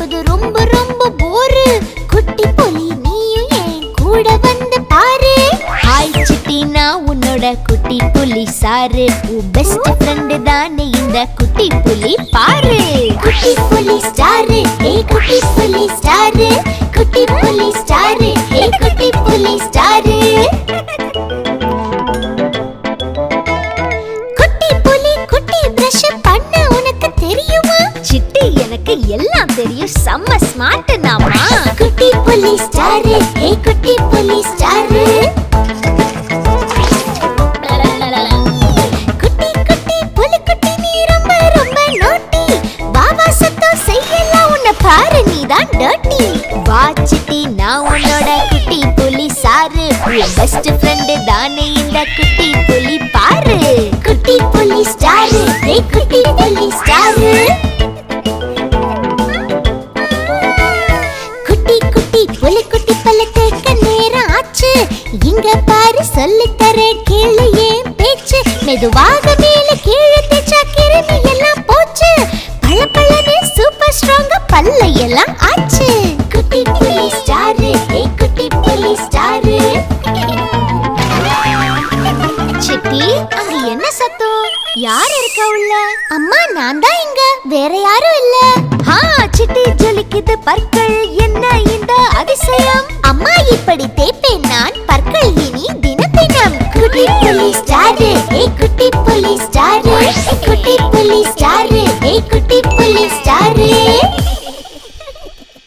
இருப்பது ரொம்ப ரொம்ப போரு. குட்டி புலி நீயும் ஏன் கூட வந்து பாரு. ஹாய் சிட்டி நான் உன்னோட குட்டி புலி சாரு. உன் பெஸ்ட் ஃப்ரெண்டு தானே இந்த குட்டி புலி பாரு. குட்டி புலி ஸ்டாரு ஏ குட்டி புலி ஸ்டாரு சிட்டி எனக்கு எல்லாம் தெரியும். செம்ம ஸ்மார்ட் நாமா? குட்டி புலி ஸ்டாரு ஏ குட்டி புலி ஸ்டாரு குட்டி குட்டி புலி குட்டி நீ ரொம்ப ரொம்ப நோட்டி பாபா சத்தம் செய்யலாம். உன்னை பாரு நீ தான் டர்ட்டி வா சிட்டி நான் உன்னோட குட்டி புலி சாரு பெஸ்ட் ஃப்ரெண்டு தானே இந்த குட்டி புலி பாரு. குட்டி புலி ஸ்டாரு ஏ குட்டி புலி ஸ்டாரு பல தேக்க நேரம் ஆச்சு. இங்க பாரு சொல்லி தரேன் கேளு ஏன் பேச்சு. மெதுவாக மேல கீழே தேச்சா கிருமி எல்லாம் போச்சு. பல பழனு சூப்பர் ஸ்ட்ராங்க பல்ல எல்லாம் ஆச்சு. குட்டி புலி ஸ்டாரு ஏ குட்டி புலி ஸ்டாரு சிட்டி அங்க என்ன சத்தம்? யார் இருக்கா உள்ள? அம்மா நான் தான் இங்க. வேற யாரும் இல்ல. ஹா சிட்டி ஜொலிக்குது பற்கள் அதிசயம். இப்படி படித்தே நான் பற்கள் இனி தினத்தினம் குட்டி புலி ஸ்டாரு. ஏ குட்டி புலி ஸ்டாரு. குட்டி புலி ஸ்டாரு. ஏ குட்டி